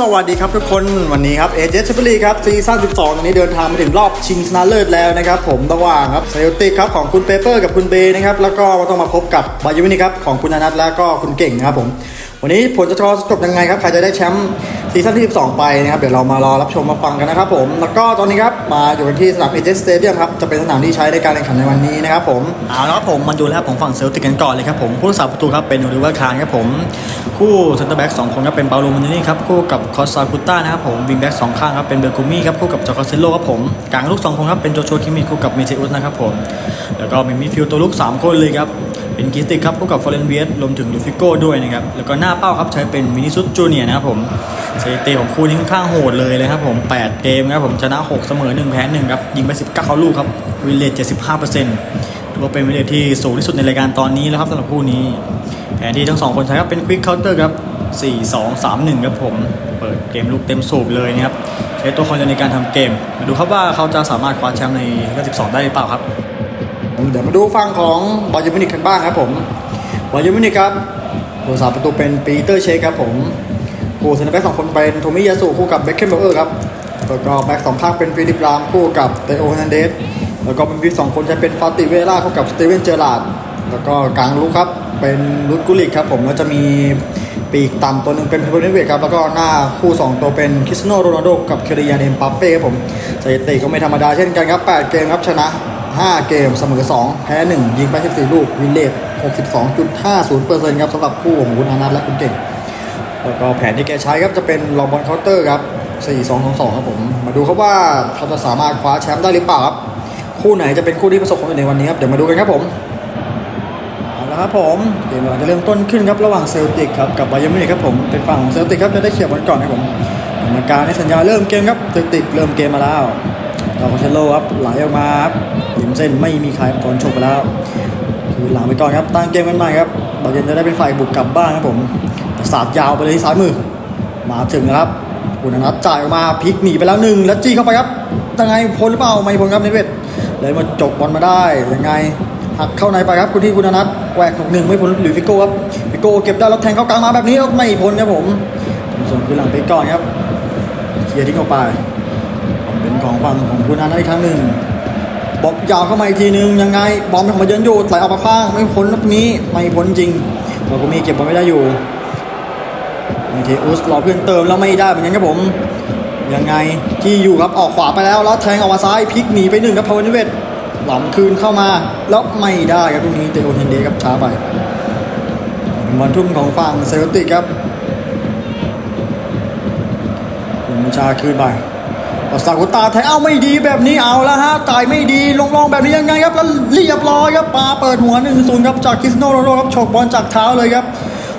สวัสดีครับทุกคนวันนี้ครับเอเจชเชอรีครับซีซั่น12 นี้เดินทางมาถึงรอบชิงชนะเลิศแล้วนะครับผมระหว่างครับเซลติกครับของคุณเปเปอร์กับคุณเบนะครับแล้วก็ต้องมาพบกับบายูนี่ครับของคุณอนัทแล้วก็คุณเก่งนะครับผม วันนี้ผลจะจบยังไงครับใครจะได้แชมป์ซีซั่นที่ 12 ไปนะครับเดี๋ยวเรามารอรับชมมาฟังกันนะครับผมแล้วก็ตอนนี้ครับมาอยู่กันที่สนามเอเจสเตเดียมครับจะเป็นสนามที่ใช้ในการแข่งขันในวันนี้นะครับผมเอาละครับผมมาดูแล้วผมฝั่งเซลติกกันก่อนเลยครับผมผู้รักษาประตูครับเป็นโอลิเวอร์คาร์ครับผมคู่เซนเตอร์แบ็กสองคนครับเป็นเปาโลมันนี่ครับคู่กับคอสซาคุต้านะครับผมวิงแบ็กสองข้างครับเป็นเบอร์กูมี่ครับคู่กับจอร์คาเซโลครับผมกลางลูกสองคนครับเป็นโจโชคิมิคู่กับเมเทอุสนะครับผมแล้วก็มีมิดฟิลด์ตัวลูกสามคนเลยครับ เป็นกิสติกครับคู่กับฟอร์เรนเวียสรวมถึงลูฟิโก้ด้วยนะครับ แล้วก็หน้าเป้าครับใช้เป็นมินิซุสจูเนียนะครับผมสถิติของคู่นี้ค่อนข้างโหดเลยเลยครับผม 8 เกมครับผมชนะ 6 เสมอ 1 แพ้ 1 ครับ ยิงไป 19 ลูกครับวิลเลจ75%ถือว่าเป็นวิลเลจที่สูงที่สุดในรายการตอนนี้แล้วครับสำหรับคู่นี้ แผนที่ทั้งสองคนใช้ครับเป็นควิกเคาน์เตอร์ครับ4 2 3 1 ครับผม เปิดเกมลุกเต็มสูบเลยนะครับใช้ตัวคนเดียวในการทำเกม มาดูครับว่าเขาจะสามารถคว้าแชมป์ในรอบ12 ได้หรือเปล่าครับ เดี๋ยวมาดูฝั่งของบอลยูมินิกกันบ้างครับผมบอลยูมินิกครับผู้สาประตูเป็นปีเตอร์เชคครับผมผู้เซนเตอร์แบ็กสองคนเป็นโทมิยาสุคู่กับเบคเคนเบอร์ครับแล้วก็แบ็กสองข้างเป็นฟิลิปรามคู่กับเตโอเฮนันเดสแล้วก็เป็นวิสองคนจะเป็นฟาติเวล่าคู่กับสเตเวนเจอร์ลาดแล้วก็กลางลูกครับเป็นลุดกุลิกครับผมแล้วจะมีปีกต่ำตัวหนึ่งเป็นเพเบอร์เนเวตครับแล้วก็หน้าคู่ 2 ตัวเป็นคริสโนโรนัลโดกับเคเรียนเอ็มปัปเป้ครับผมสถิติก็ไม่ธรรมดาเช่นกันครับ 8 เกมครับชนะ 5 เกมเสมอ 2 แพ้ 1 ยิงไป 14 ลูกวินเลต62.50%ครับสำหรับคู่ของคุณอานัทและคุณเก่ง แล้วก็แผนที่แกใช้ครับจะเป็นลองบอลเคาน์เตอร์ครับ 4-2-2-2 ครับผม มาดูครับว่าเขาจะสามารถคว้าแชมป์ได้หรือเปล่าครับ คู่ไหนจะเป็นคู่ที่ประสบความสำเร็จในวันนี้ครับ เดี๋ยวมาดูกันครับผมเอาละครับผมเกมกำลังจะเริ่มต้นขึ้นครับระหว่างเซลติกครับกับไบเยอร์มิวนิกครับผมเป็นฝั่งของเซลติกครับจะได้เขียบบอลก่อนครับผมกรรมการในสัญญาเริ่มเกมครับเซลติกเริ่มเกมมาแล้วดาวคาเชโลครับไหลออกมาครับ หิมเส้นไม่มีใครโดนชกไปแล้วคือหลังไปก่อนครับตั้งเกมกันใหม่ครับบอลเย็นจะได้เป็นฝ่ายบุกกลับบ้านครับผมแต่สาดยาวไปเลยที่ซ้ายมือ มาถึงนะครับคุณนัทจ่ายออกมาพลิกหนีไปแล้วหนึ่งแล้วจี้เข้าไปครับยังไงพ้นหรือเปล่าไม่พ้นครับเนเวตเลยมาจบบอลมาได้ยังไงหักเข้าในไปครับคุณที่คุณนัทแหวกหกหนึ่งไม่พ้นหรือฟิโก้ครับฟิโก้เก็บได้แล้วแทงเข้ากลางมาแบบนี้แล้วไม่พ้นครับผมส่งคือหลังไปก่อนครับเคลียร์ทิ้งออกไปเป็นของฝั่งของคุณนัทอีกครั้งหนึ่ง บอลยาวเข้ามาอีกทีนึงยังไง บอลมันของมาเยินอยู่ไหลออกมาข้าง ไม่พ้นลูกนี้ไม่พ้นจริงเราก็มีเก็บบอลไม่ได้อยู่มีเทอุสรอเพื่อนเติมแล้วไม่ได้เหมือนกันครับผม ยังไงที่อยู่ครับออกขวาไปแล้วแล้วแทงออกมาซ้ายพลิกหนีไปหนึ่งครับพาวเวอร์นิเวตหล่ำคืนเข้ามาแล้วไม่ได้ครับตรงนี้เตโอเทนเดครับช้าไปบอลทุ่มของฝั่งเซลติกครับคุณมิชาคืนไป อสากุตาแทงเอาไม่ดีแบบนี้เอาแล้วฮะจ่ายไม่ดีลงรองแบบนี้ยังไงครับแล้วเรียบร้อยครับปาเปิดหัว1นึ่งศูนย์ครับจากคริสโนโรโรครับฉกบอลจากเท้าเลยครับ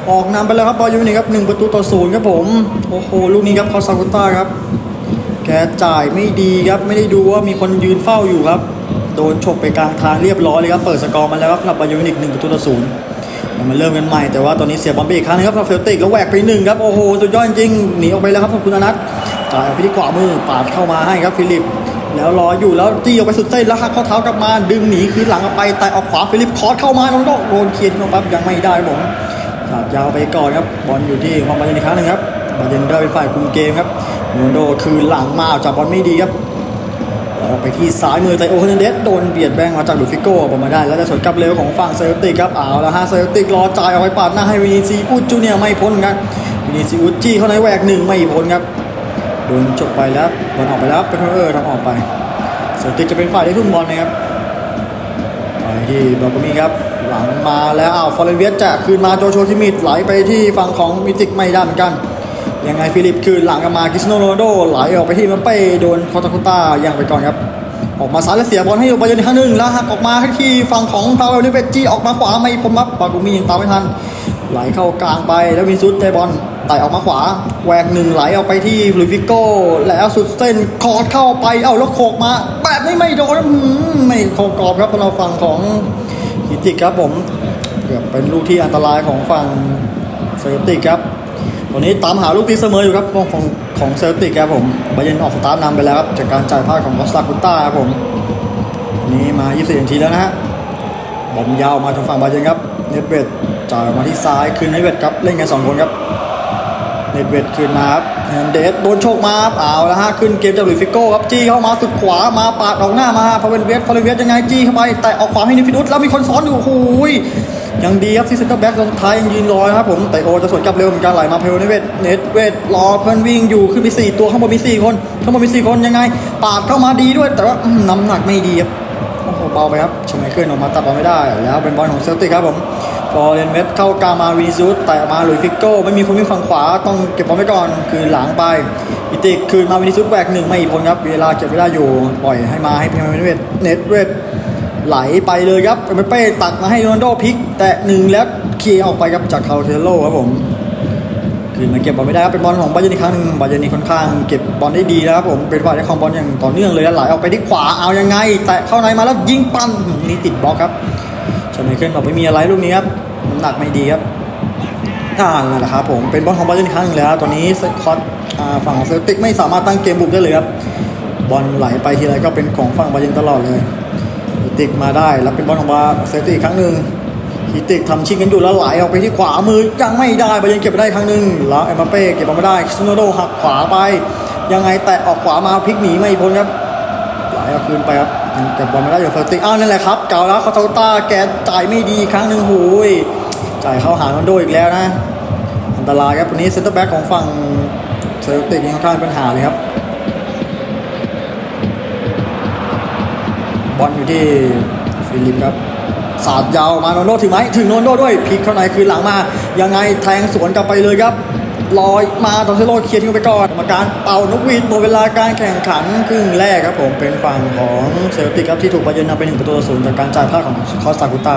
ออกนำไปแล้วครับบอลยูนิคครับหนึ่งประตูต่อศูนย์ครับผมโอ้โหลูกนี้ครับคอสากุตาครับแกจ่ายไม่ดีครับไม่ได้ดูว่ามีคนยืนเฝ้าอยู่ครับโดนฉกไปกลางทางเรียบร้อยเลยครับเปิดสกอร์มาแล้วครับสำหรับบอลยูนิคหนึ่งประตูต่อศูนย์มาเริ่มกันใหม่แต่ว่าตอนนี้เสียบอลไปอีกครั้งนึงครับเฟลติกแล้วแหวกไปหนึ่งครับโอ้โหสุดยอดจริงหนีออกไปแล้วครับคุณอนัท จ่ายออกไปที่ขวามือปาดเข้ามาให้ครับฟิลิป แล้วรออยู่แล้วจี้ออกไปสุดเส้นแล้วหักข้อเท้ากลับมาดึงหนีคืนหลังออกไปแต่ออกขวาฟิลิปคอร์สเข้ามาน้องโดโดนเคลียร์น้องปั๊บยังไม่ได้ผมสาดยาวไปก่อนครับบอลอยู่ที่ความบาเยนอีกครั้งหนึ่งครับบาเยนได้เป็นฝ่ายคุมเกมครับโรนโดคืนหลังมาจับบอลไม่ดีครับออกไปที่ซ้ายมือไตโอเฮนเดสโดนเบียดแบงมาจากดูฟิโก้ออกมาได้ แล้วจะสวนกลับเร็วของฝั่งเซลติกครับเอาและฮะเซลติกรอจ่ายออกไปปาดหน้าให้วินิซีอุจูเนียไม่พ้นครับวินิซีอุจี้เข้าในแหวกหนึ่งไม่พ้นครับ โดนจบไปแล้วบอลออกไปแล้วเป็นเออทำออกไปเซลติจะเป็นฝ่ายได้ทุ่มบอลนะครับไปที่บอลกมีครับ หลังมาแล้วอ้าวฟอร์เรนเวียสจะคืนมาโจโชคิมิดไหลไปที่ฝั่งของมิติกไม่ด้เหมือนกันยังไงฟิลิปคืนหลังกลับมาคริสโนโรนัลโดไหลออกไปที่มันเป้โดนคอตาคุต้ายังไปก่อนครับออกมาซ้ายแล้วเสียบอลให้บายนอีกครั้งหนึ่งแล้วหักออกมาที่ฝั่งของพาวเวลนิเวจีออกมาขวาไม่พ้นมับบากูมียังตามไม่ทัน ไหลเข้ากลางไปแล้ววินซุสเตบอลไต่ออกมาขวาแหวกหนึ่งไหลออกไปที่ลุยฟิโก้ แล้วสุดเส้นคอร์ดเข้าไป เอาแล้วโขกมา แบบนี้ไม่โดนไม่เข้ากรอบครับเราฝั่งของฮิติครับผมเกือบเป็นลูกที่อันตรายของฝั่งเซลติกครับตอนนี้ตามหาลูกตีเสมออยู่ครับของของของเซลติกครับผมบาเยร์นออกสตาร์ทนำไปแล้วครับจากการจ่ายพลาดของคอสตาคุต้าครับผมนี้มา 24นาทีแล้วนะฮะบอลยาวมาทางฝั่งบาเยร์นครับเนตเวด จ่ายมาที่ซ้ายคืนให้เวดครับเล่นกันสองคนครับเนเวดคืนมาครับเฮนเดสโดนโชคมาครับเอาแล้วฮะขึ้นเกมจากหลุยฟิโก้ครับจี้เข้ามาสุดขวามาปาดออกหน้ามาพาเวนเวสพาเวนเวสยังไงจี้เข้าไปแต่ออกขวาให้นิฟินุสแล้วมีคนซ้อนอยู่โอ้โหยยังดีครับที่เซนเตอร์แบ็กสุดท้ายยังยืนรอครับผมแต่โอจะสวนกลับเร็วเหมือนกันไหลมาเพลเนเวดเนตเวดรอเพื่อนวิ่งอยู่ขึ้นไปสี่ตัวข้างบนมีสี่คนข้างบนมีสี่คนยังไง ปาดเข้ามาดีด้วย แต่ว่าน้ำหนักไม่ดีครับ เบาไปครับชมไมเคิลออกมาตัดบอลไม่ได้แล้วเป็นบอลของเซลติกครับผมฟอเรนเวสเข้ากามาวีซูสแต่มาหลุยฟิกโก้ไม่มีคนวิ่งฝั่งขวาต้องเก็บบอลไว้ก่อนคือหลังไปอิติกคืนมาวินิซุสแหวกหนึ่งไม่พ้นครับเวลาเก็บเวลาอยู่ปล่อยให้มาให้เพเนเวสเน็ตเวสไหลไปเลยครับเอเมเป้ตักมาให้โรนโดพลิก แต่หนึ่งแล้วเคลียร์ออกไปครับจากคาร์เทโลครับผม คืนมาเก็บบอลไม่ได้ครับเป็นบอลของบาเยร์นอีกครั้งหนึ่งบาเยร์นนี่ค่อนข้างเก็บบอลได้ดีนะครับผมเป็นฝ่ายได้ครองบอลอย่างต่อเนื่องเลยแล้วไหลออกไปที่ขวาเอายังไง แต่เข้าในมาแล้วยิงปั้นนี่ติดบล็อกครับชไมเคิลบอกไม่มีอะไรลูกนี้ครับน้ำหนักไม่ดีครับอ่านั่นแหละครับผมเป็นบอลของบาเยร์นอีกครั้งหนึ่งแล้วตอนนี้เซตคอตฝั่งของเซลติกไม่สามารถตั้งเกมบุกได้เลยครับบอลไหลไปทีไรก็เป็นของฝั่งบาเยร์นตลอดเลยติกมาได้แล้วเป็นบอลของบาเซลติกอีกครั้งหนึ่งิติกทำชิงกันอยู่แล้วไหลออกไปที่ขวามือยังไม่ได้ไปยังเก็บไปได้ครั้งหนึ่งแล้วเอ็มบัปเป้เก็บบอลไม่ได้คริสโนโรหักขวาไป ยังไงแตะออกขวามาพลิกหนีไม่พ้นครับไหลเอาคืนไปครับยังเก็บบอลไม่ได้อยู่เฟอร์ติอ้าวนั่นแหละครับเก่าแล้วคาโตต้าแกจ่ายไม่ดีครั้งหนึ่งหูยจ่ายเข้าหาโรนโดอีกแล้วนะ อันตรายครับวันนี้เซ็นเตอร์แบ็กของฝั่งเซลติกนี่ค่อนข้างเป็นปัญหาเลยครับบอลอยู่ที่ฟิลิปครับ สาดยาวมาโนโนถึงไหมถึงโนโนด้วยพลิกเข้าในคืนหลังมา ยังไงแทงสวนกลับไปเลยครับลอยมาตอนเซโลเคลียร์ทิ้งไปก่อนกรรมการเป่านกหวีดหมดเวลาการแข่งขันครึ่งแรกครับผมเป็นฝั่งของเซลติกครับที่ถูกบาเยิร์นนำไปหนึ่งประตูต่อศูนย์จากการจ่ายพลาดของคอสตากุต้า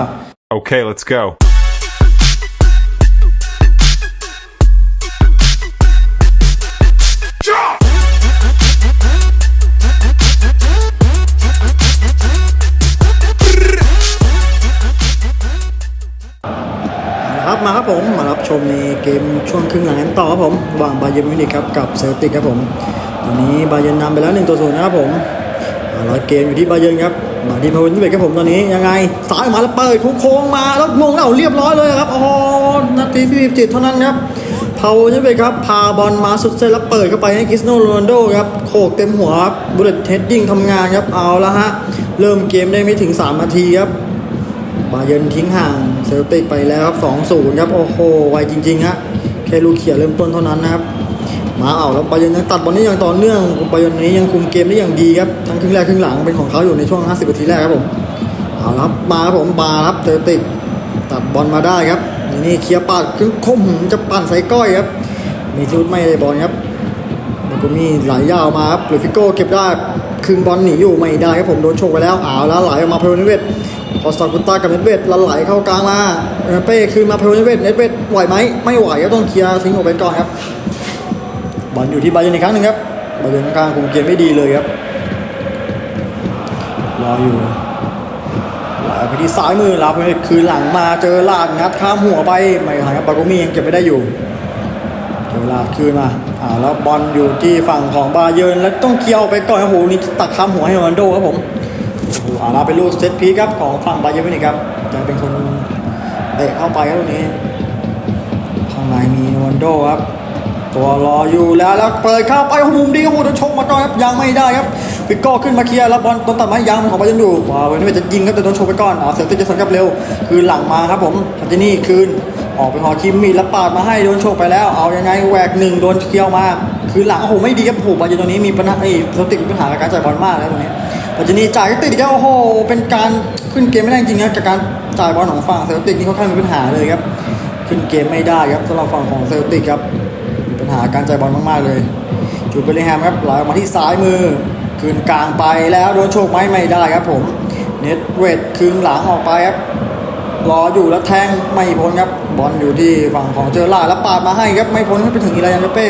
Okay, let's go. เยิร์มินิกครับกับเซลติกครับผมตอนนี้บาเยิร์นนำไปแล้ว1ตัวศูนย์นะครับผมอ่าร้อยเกมอยู่ที่บาเยิร์นครับมาที่พาวเวอร์ที่เบครับผมตอนนี้ยังไงซ้ายมาแล้วเปิดโค้งมาแล้วมงแล้วเรียบร้อยเลยครับโอ้โหนาทีที่สิบเท่านั้นครับพาวินที่เบครับพาบอลมาสุดเส้นแล้วเปิดเข้าไปให้คริสโนโรนโดครับโขกเต็มหัวครับบุลเลตเฮดดิ้งทำงานครับเอาละฮะเริ่มเกมได้ไม่ถึง 3 นาทีครับบาเยิร์นทิ้งห่างเซลติกไปแล้วครับ2-0ครับโอ้โหไวจริงๆฮะแค่ลูกเขียเริ่มต้นเท่านั้นนะครับ มาเอาแล้วบาเยิร์นยังตัดบอลนี้อย่างต่อเนื่องบายิร์นนี้ยังคุมเกมได้อย่างดีครับทั้งครึ่งแรกครึ่งหลังเป็นของเขาอยู่ในช่วง 50นาทีแรกครับผมเอาละครับมาครับผมบาครับเซลติกตัดบอลมาได้ครับนี่เคลียร์ปาดขึ้นคมจะปั่นใส่ก้อยครับมีชุดไม่ได้บอลครับมันก็มีไหลยาวมาครับหรือฟิโก้เก็บได้คืนบอลหนีอยู่ไม่ได้ครับผมโดนโชกไปแล้วอ้าวแล้วไหลออกมาเพลเนเวตพอสตาร์กุนต้ากับเนตเวตแล้วไหลเข้ากลางมาเป้คืนมาเพลเนเวตเนตเวตไหวไหมไม่ไหวก็ต้องเคลียร์ทิ้งออกไปก่อนครับ อลอยู่ที่บาเยร์นอีกครั้งหนึ่งครับบาเยร์นกลางคุมเกมไม่ดีเลยครับรออยู่หลไปที่ซ้ายมือลาไปคืนหลังมาเจอลาดงัดข้ามหัวไปไม่หายครับบาโกมียังเก็บไม่ได้อยู่เดี๋ยวลากคืนมาอ่าแล้วบอลอยู่ที่ฝั่งของบาเยิร์นแล้วต้องเคลียร์ออกไปก่อนโอ้โหนี่ตักข้ามหัวให้โรนัลโดครับผมโอ้โหอ่าเราเป็นลูกเซตพีครับของฝั่งบาเยิร์นนี่ครับจะเป็นคนเตะเข้าไปครับตรงนี้ข้างในมีโรนัลโดครับ ตัวรออยู่แล้วแล้วเปิดเข้าไปโอ้โหมุมดีโอ้โหโดนชกมาก่อนครับยังไม่ได้ครับฟิกโก้ขึ้นมาเคลียร์แล้วบอลโดนตัดไม้ยางของบาเยิร์นอยู่ว้าวเวนเวจะยิงครับแต่โดนชกไปก่อนอ่าเซลติกจะสวนกับเร็ว คืนหลังมาครับผมฮัตินี่คืนออกไปหอคิมมี่แล้วปาดมาให้โดนโชกไปแล้ว เอายังไงแหวกหนึ่งโดนเคี้ยวมา คือหลังโอ้โหไม่ดีครับโอ้โหบาเยิร์นตรงนี้มีปัญหาไอ้เซลติกมีปัญหาการจ่ายบอลมากแล้วตรงนี้ปัจจุบันจ่ายก็ติดอีกแล้วโอ้โหเป็นการขึ้นเกมไม่ได้จริงนะกับการจ่ายบอลของฝั่งเซลติกนี่ค่อนข้างมีปัญหาเลยครับขึ้นเกมไม่ได้ครับสำหรับฝั่งของเซลติกครับมีปัญ หาการใจบอลมาก ๆ เลย จูดเบลลิงแฮมครับไหลออกมาที่ซ้ายมือ คืนกลางไปแล้วโดนโชคไหมไม่ได้ครับผม เน็ตเวทคืนหลังออกไปครับ รออยู่แล้วแทงไม่พ้นครับ บอลอยู่ที่ฝั่งของเจอร่าแล้วปาดมาให้ครับ ไม่พ้นไปถึงอีรายานเป้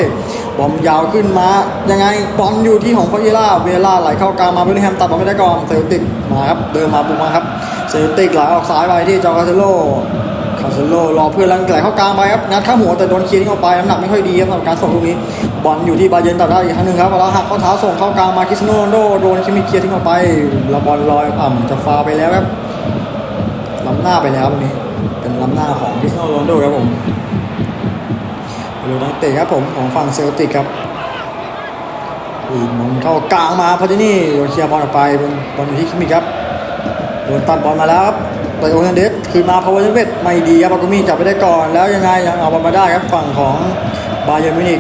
บอลยาวขึ้นมา ยังไงบอลอยู่ที่ของฟาเยล่า เวล่าไหลเข้ากลางมาเบลลิงแฮมตัดบอลไม่ได้ก่อน เซลติกมาครับ เดินมาบุกมาครับ เซลติกไหลออกซ้ายไปที่จอร์คาเซโล คาเซโลรอเพื่อนลังไหลเข้ากลางไปครับงัดข้ามหัวแต่โดนเคลียร์ทิ้งออกไปน้ำหนักไม่ค่อยดีครับสำหรับการส่งลูกนี้บอลอยู่ที่บาเยนตัดได้อีกครั้งหนึ่งครับแล้วหักข้อเท้าส่งเข้ากลางมาคิสโนโลโดโดนคิมิเคลียร์ทิ้งออกไปแล้วบอลลอยอ่ำจะฟาไปแล้วครับล้ำหน้าไปแล้วตรงนี้เป็นล้ำหน้าของคิสโนโรนโดครับผมดูนักเตะครับผมของฝั่งเซลติกครับอีกมันเข้ากลางมาพอดีนี่โดนเคลียร์บอลออกไปเป็นบอลอยู่ที่คิมิครับโดนตัดบอลมาแล้วครับ ไปโอเนเดสคืนมาพาวเวอร์เวตไม่ดีครับปากุมิจับไปได้ก่อน แล้วยังไงยังเอาบอลมาได้ครับฝั่งของบาเยร์มิวนิก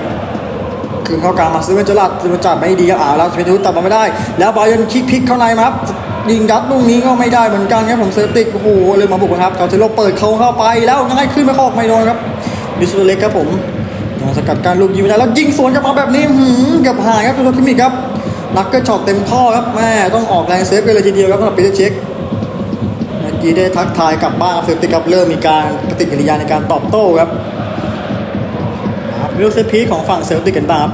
คืนเข้ากลางมาซื้อเป็นจลัดซื้อจัดไม่ดีครับอ่าแล้วสเปนทูตัดมาไม่ได้ แล้วบาเยร์นคิกพลิกเข้าในมาครับยิงยัดลูกนี้ก็ไม่ได้เหมือนกันครับผมเซอร์ติกโอ้โหเลยมาบุกครับเกาเทโลเปิดเขาเข้าไปแล้วยังไงขึ้นไม่เข้าไม่โดนครับดิสโตเล็กครับผมยังสกัดการลูกยิงไม่ได้แล้วยิงสวนกลับมาแบบนี้หืมกับหายครับตัวคิมิครับลักเกอร์ช็อตเต็มข้อครับแม่ต้องออกแรงเซฟกันเลยทีเดียวครับสำหรับปีเตอร์เช็ค กี้ได้ทักทายกลับบ้านเซลติกครับเริ่มมีการปฏิกิริยาในการตอบโต้ครับครับวิลเซพีของฝั่งเซลติกกันบ้างครับ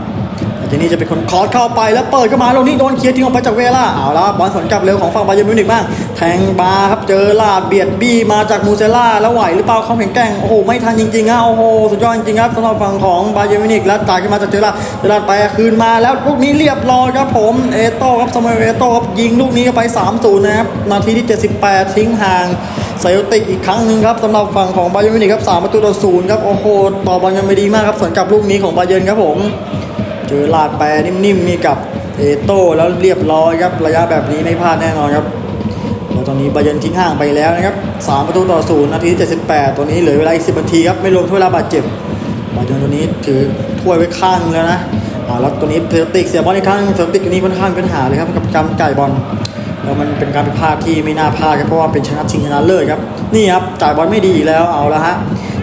ทีนี้จะเป็นคนคอร์สเข้าไปแล้วเปิดเข้ามาลงนี้โดนเคลียร์ทิ้งออกไปจากเวล่าเอาละบอลสวนกลับเร็วของฝั่งบาเยอร์มิวนิกบ้างแทงบาครับเจอลาดเบียดบี้มาจากมูเซล่าแล้วไหวหรือเปล่าเขาแข็งแกร่งโอ้โหไม่ทันจริงๆฮะโอ้โหสุดยอดจริงๆครับสำหรับฝั่งของบาเยอร์มิวนิกแล้วจ่ายขึ้นมาจากเจอลาดเจอลาดไปคืนมาแล้วลูกนี้เรียบร้อยครับผมเอโต้ครับสมัยเอโต้ครับยิงลูกนี้เข้าไป3-0นะครับนาทีที่ 78 ทิ้งห่างไซโอติกอีกครั้งหนึ่งครับสำหรับฝั่งของบาเยอร์มิวนิกครับสามประตูต่อศูนย์ครับโอ้โหต่อบอลกันไม่ดีมากครับสวนกลับลูกนี้ของบาเยิร์ครับผม เจอลาดแปรนิ่มๆนี่กับเอโต้แล้วเรียบร้อยครับระยะแบบนี้ไม่พลาดแน่นอนครับแล้วตอนนี้บาเยิร์นทิ้งห่างไปแล้วนะครับสามประตูต่อศูนย์นาที 78 ตัวนี้เหลือเวลาอีก 10 นาทีครับไม่รวมถ้วยลาบาดเจ็บบาเยิร์นตัวนี้ถือถ้วยไว้ข้างแล้วนะอ่าแล้วตัวนี้เซลติกเสียบอลอีกครั้งเซลติกตัวนี้ค่อนข้างมีปัญหาเลยครับกับการจ่ายบอลแล้วมันเป็นการผิดพลาดที่ไม่น่าพลาดครับเพราะว่าเป็นชนะชิงชนะเลิศครับนี่ครับจ่ายบอลไม่ดีแล้วเอาละฮะ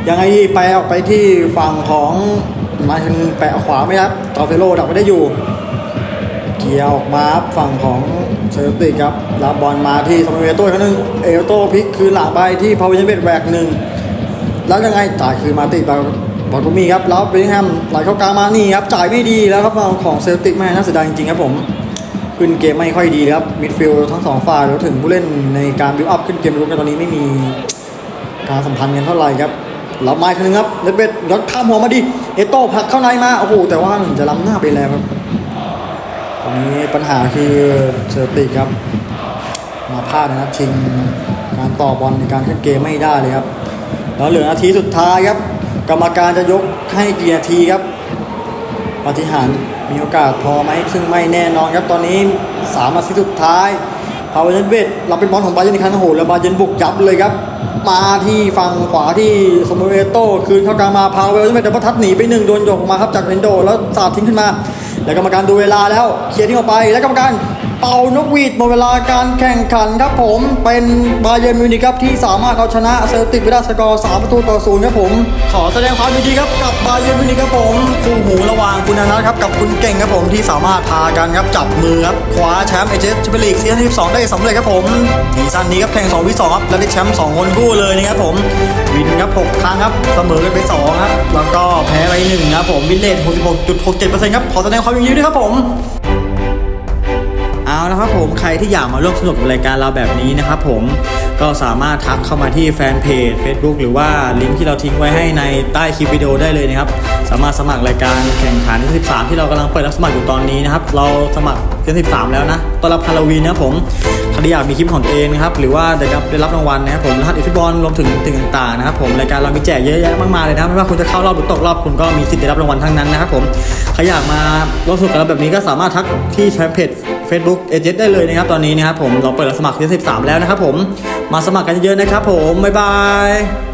ยังไงดีไปออกไปที่ฝั่งของ มาถึงแปะขวาไหมครับตอเฟโลดักไม่ได้อยู่ เกียร์ออกมาครับฝั่งของเซอร์ติกครับรับบอลมาที่ซามูเอโต้ครั้งนึงเอลโต้พลิกคืนหลังไปที่พาวเวอร์เวทแหวกหนึ่งแล้วยังไงจ่ายคืนมาติดบอลบอลก็มีครับแล้วเบลลิงแฮมไหลเข้ากลางมานี่ครับจ่ายไม่ดีแล้วครับฝั่งของเซลติกแม่น่าเสียดายจริงๆครับผมขึ้นเกมไม่ค่อยดีครับมิดฟิลด์ทั้งสองฝ่ายรวมถึงผู้เล่นในการบิวอัพขึ้นเกมรุกกันตอนนี้ไม่มีการสัมพันธ์กันเท่าไหร่ครับแล้วไม้คนนึงครับเลเบดแล้วข้ามหัวมาดิ เอโต้ผลักเข้าในมา โอ้โห แต่ว่ามันจะล้ำหน้าไปแล้วครับ ตอนนี้ปัญหาคือเชอร์ติครับ มาพลาดนะครับชิงการต่อบอลในการขึ้นเกมไม่ได้เลยครับ แล้วเหลือนาทีสุดท้ายครับ กรรมการจะยกให้กี่นาทีครับปฏิหารมีโอกาสพอไหมซึ่งไม่แน่นอนครับตอนนี้3นาทีสุดท้ายพาวเวอร์เวทเราเป็นบอลของบาเยนอีกครั้งโอ้โหแล้วบาเยร์นบุกยับเลยครับ มาที่ฝั่งขวาที่สมุเอโต้คืนเข้ากลางมาพาวเวอร์เวทแต่พอทัดหนีไปหนึ่งโดนยกออกมาครับจากเอนโด แล้วสาดทิ้งขึ้นมา แล้วกรรมการดูเวลาแล้วเคลียร์ทิ้งออกไปแล้วกรรมการ เป่านกหวีดหมดเวลาการแข่งขันครับผมเป็นบาเยนมิวนิกครับที่สามารถเอาชนะเซลติกไปได้สกอร์3ประตูต่อศูนย์ครับผม ขอแสดงความยินดีครับกับบาเยนมิวนิกครับผมคู่หูระหว่างคุณอนัทครับกับคุณเก่งครับผมที่สามารถพากันครับจับมือครับคว้าแชมป์เอเจสแชมเปี้ยนลีกซีซั่นที่12ได้สำเร็จครับผมซีซั่นนี้ครับแข่ง2วิ2ครับและได้แชมป์2คนคู่เลยนะครับผมวินครับ6ครั้งครับเสมอกันไป2ครับแล้วก็แพ้ไป1ครับผมวินเลท66.67%ครับขอแสดงความยินดีด้วยครับผม เอาละครับผมใครที่อยากมาร่วมสนุกกับรายการเราแบบนี้นะครับผมก็สามารถทักเข้ามาที่แฟนเพจ Facebook หรือว่าลิงก์ที่เราทิ้งไว้ให้ในใต้คลิปวิดีโอได้เลยนะครับสามารถสมัครรายการแข่งขันที่13 ที่เรากำลังเปิดรับสมัครอยู่ตอนนี้นะครับเราสมัครที่13 แล้วนะต้อนรับฮาโลวีนนะครับผมใครที่อยากมีคลิปของตัวเองนะครับหรือว่าได้รับได้รับรางวัลนะครับผมรหัสอีฟุตบอลรวมถึงสิ่งต่างๆนะครับผมรายการเรามีแจกเยอะแยะมากมายเลยนะครับไม่ว่าคุณจะเข้ารอบหรือตกรอบคุณก็มีสิทธิ์ได้รับรางวัลทั้งนั้นนะครับผมใครอยากมาร่วมสนุกกับเราแบบนี้ก็สามารถทักที่แฟนเพจ Facebook เอเจได้เลยนะครับตอนนี้นะครับผมเราเปิดรับสมัครที่13 แล้วนะครับผมมาสมัครกันเยอะๆนะครับผมบ๊ายบาย